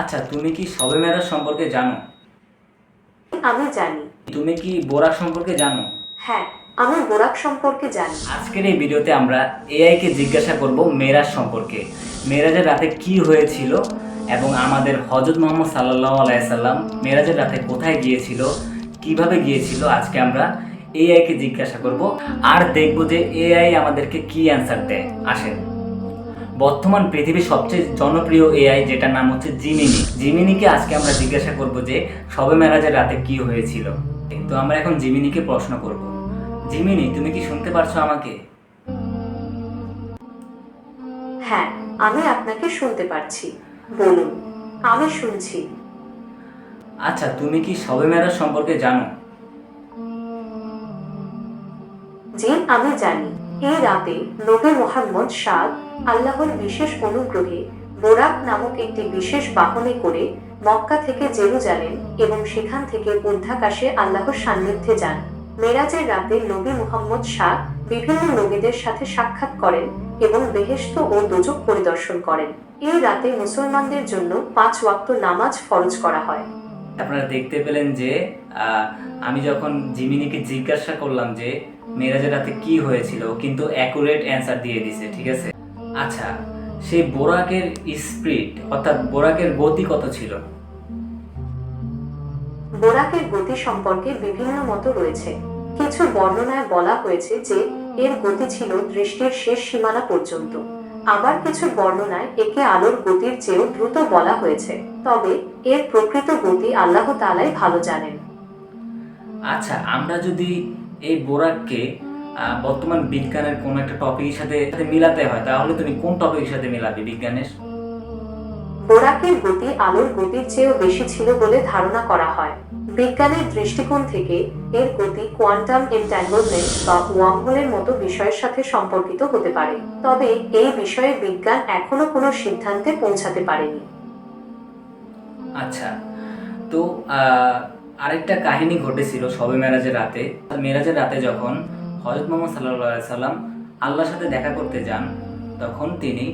আচ্ছা তুমি কি সবে মেরাজ সম্পর্কে জানো? আমি জানি। তুমি কি বোরাক সম্পর্কে জানো? হ্যাঁ আমি বোরাক সম্পর্কে জানি। আজকের এই ভিডিওতে আমরা এআই কে জিজ্ঞাসা করব মেরাজ সম্পর্কে। মেরাজের রাতে কি হয়েছিল এবং আমাদের হজরত মোহাম্মদ সাল্লাহ আলাইসাল্লাম মেরাজের রাতে কোথায় গিয়েছিল কীভাবে গিয়েছিল আজকে আমরা এআই কে জিজ্ঞাসা করব। আর দেখব যে এআই আমাদেরকে কি অ্যান্সার দেয়। আসেন। বর্তমান পৃথিবীর সবচেয়ে জনপ্রিয় এআই যেটার নাম হচ্ছে জিমিনি জিমিনিকে আজকে আমরা জিজ্ঞাসা করব যে সবে মেরাজের রাতে কি হয়েছিল? তো আমরা এখন জিমিনিকে প্রশ্ন করব। জিমিনি তুমি কি শুনতে পারছ আমাকে? হ্যাঁ আমি আপনাকে শুনতে পারছি। বলুন আমি শুনছি। আচ্ছা তুমি কি সবে মেরাজ সম্পর্কে জানো? জি আমি জানি। এই রাতে নবী মোহাম্মদ সাদ আল্লাহর বিশেষ অনুগ্রহে বোরাক নামক একটি বিশেষ বাহনে করে মক্কা থেকে জেরুজালেম এবং সেখান থেকে ঊর্ধ্বাকাশে আল্লাহর সান্নিধ্যে যান। মেরাজের রাতে নবী মুহাম্মদ শাহ বিভিন্ন নবীদের সাথে সাক্ষাৎ করেন এবং বেহেস্ত ও দোজক পরিদর্শন করেন। এই রাতে মুসলমানদের জন্য পাঁচ ওয়াক্ত নামাজ ফরজ করা হয়। আপনারা দেখতে পেলেন যে আমি যখন জিমিনিকে জিজ্ঞাসা করলাম যে মেরাজের রাতে কি হয়েছিল? কিন্তু অ্যাকুরেট অ্যান্সার দিয়ে দিছে ঠিক আছে? আচ্ছা সেই বোরাকের স্পিড অর্থাৎ বোরাকের গতি কত ছিল? বোরাকের গতি সম্পর্কে বিভিন্ন মত রয়েছে। কিছু বর্ণনায় বলা হয়েছে যে এর গতি ছিল দৃষ্টির শেষ সীমানা পর্যন্ত। আবার কিছু বর্ণনায় একে আলোর গতির চেয়েও দ্রুত বলা হয়েছে। তবে এর প্রকৃত গতি আল্লাহ তাআলাই ভালো জানেন। আচ্ছা আমরা যদি এই বোরাককে বর্তমান বিজ্ঞানের কোনো একটা টপিকের সাথে সাথে মিলাতে হয় তাহলে তুমি কোন টপিকের সাথে মিলাবে বিজ্ঞানের? বোরাকের গতি আলোর গতির চেয়েও বেশি ছিল বলে ধারণা করা হয়। বিজ্ঞানের দৃষ্টিকোণ থেকে এর গতি কোয়ান্টাম এনট্যাঙ্গলমেন্ট বা ওয়ার্মহোলের মতো বিষয়ের সাথে সম্পর্কিত হতে পারে। তবে এই বিষয়ে বিজ্ঞান এখনও কোনো সিদ্ধান্তে পৌঁছাতে পারেনি। আচ্ছা তো আহ, আরেকটা কাহিনী ঘটেছিল সবে মেরাজের রাতে। মেরাজের রাতে যখন হজরত মোহাম্মদ সাল্লাহ সাল্লাম আল্লাহর সাথে দেখা করতে যান, তখন তিনি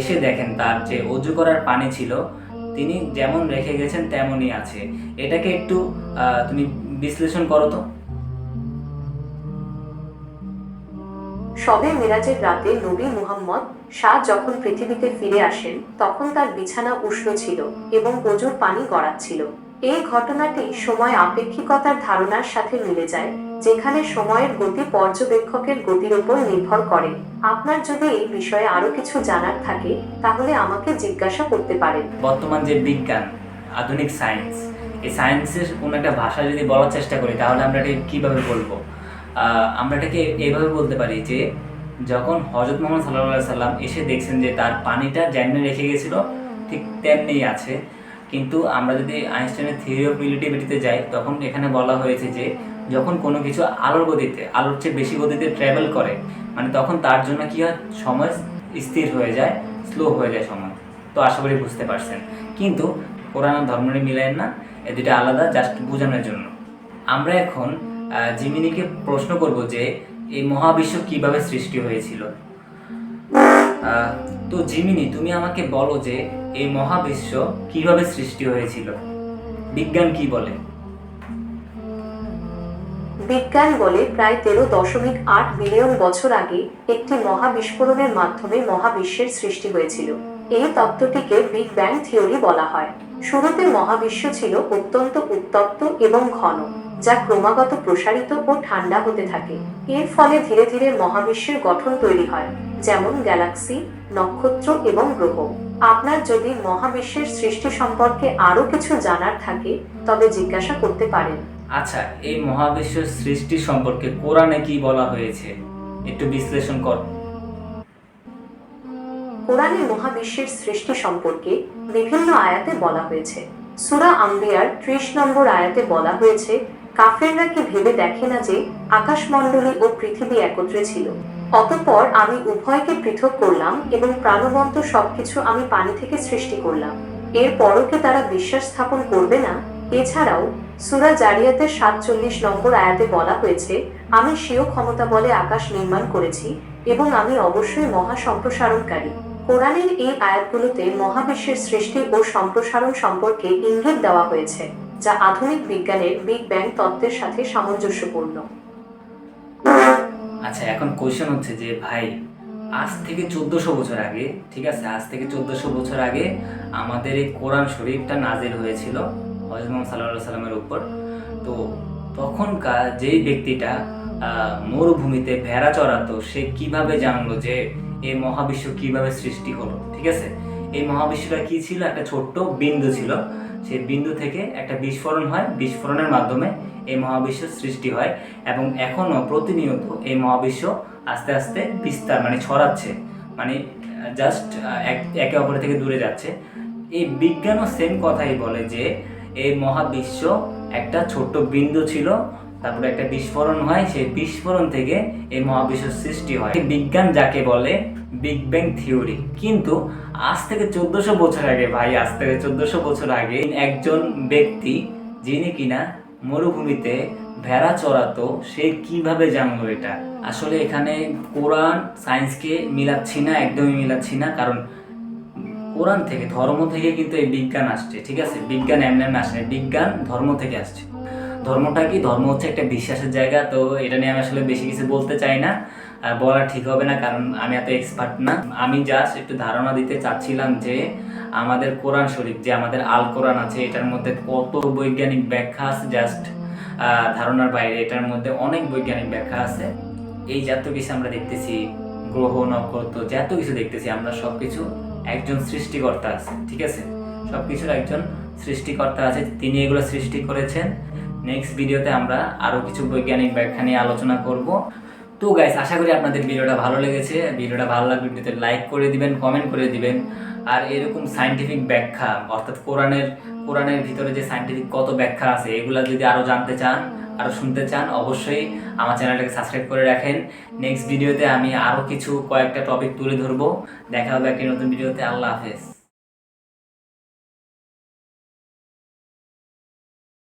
এসে দেখেন তার যে অজু করার পানি ছিল, তিনি যেমন রেখে গেছেন তেমনই আছে। এটাকে একটু তুমি বিশ্লেষণ করো তো। সবে মিরাজের রাতে নবী মুহাম্মদ শাহ যখন পৃথিবীতে ফিরে আসেন, তখন তার বিছানা উষ্ণ ছিল এবং প্রচুর পানি গড়াচ্ছিল। এই ঘটনাটি সময় আপেক্ষিকতার ধারণার সাথে মিলে যায়, যেখানে সময়ের গতি পর্যবেক্ষকের গতির উপর নির্ভর করে। আপনার যদি এই বিষয়ে আরও কিছু জানার থাকে, তাহলে আমাকে জিজ্ঞাসা করতে পারেন। বর্তমান যে বিজ্ঞান, আধুনিক সায়েন্স, এই সায়েন্সের কোনো একটা ভাষা যদি বলার চেষ্টা করি, তাহলে আমরা এটাকে কীভাবে বলব? আমরা এটাকে এইভাবে বলতে পারি যে, যখন হজরত মোহাম্মদ সাল্লাহ সাল্লাম এসে দেখছেন যে তার পানিটা যেমনি রেখে গেছিল, ঠিক তেমনিই আছে। কিন্তু আমরা যদি আইনস্টাইনের থিওরি অফ রিলেটিভিটিতে যাই, তখন এখানে বলা হয়েছে যে, যখন কোনো কিছু আলোর গতিতে, আলোর চেয়ে বেশি গতিতে ট্রাভেল করে মানে তখন তার জন্য কি হয়? সময় স্থির হয়ে যায় স্লো হয়ে যায় সময়। তো আশা করি বুঝতে পারছেন। কিন্তু কোরআন আর ধর্মরে মিলায়েন না, এ দুটো আলাদা জাস্ট বোঝানোর জন্য। আমরা এখন জিমিনিকে প্রশ্ন করব যে, এই মহাবিশ্ব কীভাবে সৃষ্টি হয়েছিল? তো জিমিনি, তুমি আমাকে বলো যে এই মহাবিশ্ব কীভাবে সৃষ্টি হয়েছিল? বিজ্ঞান কি বলে? বিজ্ঞান বলে প্রায় তেরো দশমিক আট বিলিয়ন বছর আগে একটি মহাবিস্ফোরণের মাধ্যমে মহাবিশ্বের সৃষ্টি হয়েছিল। এই তত্ত্বটিকে বিগ ব্যাং থিওরি বলা হয়। শুরুতে মহাবিশ্ব ছিল অত্যন্ত উত্তপ্ত এবং ঘন। যা ক্রমাগত প্রসারিত ও ঠান্ডা হতে থাকে। এর ফলে ধীরে ধীরে মহাবিশ্বের গঠন তৈরি হয় যেমন গ্যালাক্সি নক্ষত্র এবং গ্রহ। আপনার যদি মহাবিশ্বের সৃষ্টি সম্পর্কে আরও কিছু জানার থাকে তবে জিজ্ঞাসা করতে পারেন। আচ্ছা এই মহাবিশ্ব সৃষ্টি সম্পর্কে কোরআনে কি বলা হয়েছে? একটু বিশ্লেষণ কর। কোরআনে মহাবিশ্বের সৃষ্টি সম্পর্কে বিভিন্ন আয়াতে বলা হয়েছে। সুরা আম্বিয়ার ত্রিশ নম্বর আয়াতে বলা হয়েছে কাফেররা কি ভেবে দেখে না যে আকাশমণ্ডলী ও পৃথিবী একত্রে ছিল। অতঃপর আমি উভয়কে পৃথক করলাম এবং প্রাণবন্ত সবকিছু আমি পানি থেকে সৃষ্টি করলাম। এর পরকে তারা বিশ্বাস স্থাপন করবে না? এছাড়াও, সুরা জারিয়াতের সাতচল্লিশ নম্বর আয়াতে বলা হয়েছে, আমি স্বীয় ক্ষমতা বলে আকাশ নির্মাণ করেছি এবং আমি অবশ্যই মহা সম্প্রসারণকারী। কোরআনের এই আয়াতগুলোতে মহাবিশ্বের সৃষ্টি ও সম্প্রসারণ সম্পর্কে ইঙ্গিত দেওয়া হয়েছে। যা আধুনিক বিজ্ঞানের বিগ ব্যাং তত্ত্বের সাথে সামঞ্জস্যপূর্ণ। আচ্ছা এখন কোয়েশ্চেন হচ্ছে যে, ভাই, আজ থেকে চোদ্দশো বছর আগে, ঠিক আছে, আজ থেকে চোদ্দশো বছর আগে আমাদের এই কোরআন শরীফটা নাজিল হয়েছিল হজরত মোহাম্মদ সাল্লাহ সাল্লামের উপর। তো তখনকার যেই ব্যক্তিটা মরুভূমিতে ভেড়া চড়াতো, সে কীভাবে জানলো যে এই মহাবিশ্ব কীভাবে সৃষ্টি হলো, ঠিক আছে? এই মহাবিশ্বটা কি ছিল? একটা ছোট্ট বিন্দু ছিল। সেই বিন্দু থেকে একটা বিস্ফোরণ হয়। বিস্ফোরণের মাধ্যমে এই মহাবিশ্ব সৃষ্টি হয় এবং এখনও প্রতিনিয়ত এই মহাবিশ্ব আস্তে আস্তে বিস্তার মানে ছড়াচ্ছে। মানে জাস্ট একে অপরের থেকে দূরে যাচ্ছে। এই বিজ্ঞানও সেম কথাই বলে যে এই মহাবিশ্ব একটা ছোট্ট বিন্দু ছিল তারপরে একটা বিস্ফোরণ হয়। সেই বিস্ফোরণ থেকে এই মহাবিশ্ব সৃষ্টি হয়। বিজ্ঞান যাকে বলে বিগ ব্যাং থিওরি কিন্তু আজ থেকে চোদ্দশো বছর আগে ভাই, আজ থেকে চোদ্দশো বছর আগে একজন ব্যক্তি যিনি কিনা মরুভূমিতে ভেড়া চড়াতো, সে কীভাবে জানলো এটা? আসলে এখানে কোরআন, সায়েন্সকে মিলাচ্ছি না, একদমই মিলাচ্ছি না, কারণ কোরআন থেকে, ধর্ম থেকে কিন্তু এই বিজ্ঞান আসছে, ঠিক আছে? বিজ্ঞান এমনি এমনি আসে বিজ্ঞান ধর্ম থেকে আসছে। ধর্মটা কি? ধর্ম হচ্ছে একটা বিশ্বাসের জায়গা, তো এটা নিয়ে আমি আসলে বেশি কিছু বলতে চাই না। বলা ঠিক হবে না, কারণ আমি এত এক্সপার্ট না। আমি জাস্ট একটু ধারণা দিতে চাচ্ছিলাম যে আমাদের কোরআন শরীফ, যে আমাদের আল কোরআন আছে, এটার মধ্যে কত বৈজ্ঞানিক ব্যাখ্যা আছে জাস্ট ধারণার বাইরে, এটার মধ্যে অনেক বৈজ্ঞানিক ব্যাখ্যা আছে। এই যত কিছু আমরা দেখতেছি, গ্রহ, নক্ষত্র, যত কিছু দেখতেছি, আমরা সব কিছু একজন সৃষ্টিকর্তা আছে, ঠিক আছে? সব কিছুর একজন সৃষ্টিকর্তা আছে, তিনি এগুলো সৃষ্টি করেছেন। নেক্সট ভিডিওতে আমরা আরও কিছু বৈজ্ঞানিক ব্যাখ্যা নিয়ে আলোচনা করব। তো গাইস আশা করি আপনাদের ভিডিওটা ভালো লেগেছে। ভিডিওটা ভালো লাগলে ভিডিওতে লাইক করে দিবেন কমেন্ট করে দিবেন। আর এরকম সাইন্টিফিক ব্যাখ্যা, অর্থাৎ কোরআনের কোরআনের ভিতরে যে সাইন্টিফিক কত ব্যাখ্যা আছে, এগুলো যদি আরও জানতে চান আরও শুনতে চান, অবশ্যই আমার চ্যানেলটাকে সাবস্ক্রাইব করে রাখেন। নেক্সট ভিডিওতে আমি আরও কিছু, কয়েকটা টপিক তুলে ধরবো। দেখা হবে একটি নতুন ভিডিওতে আল্লাহ হাফেজ।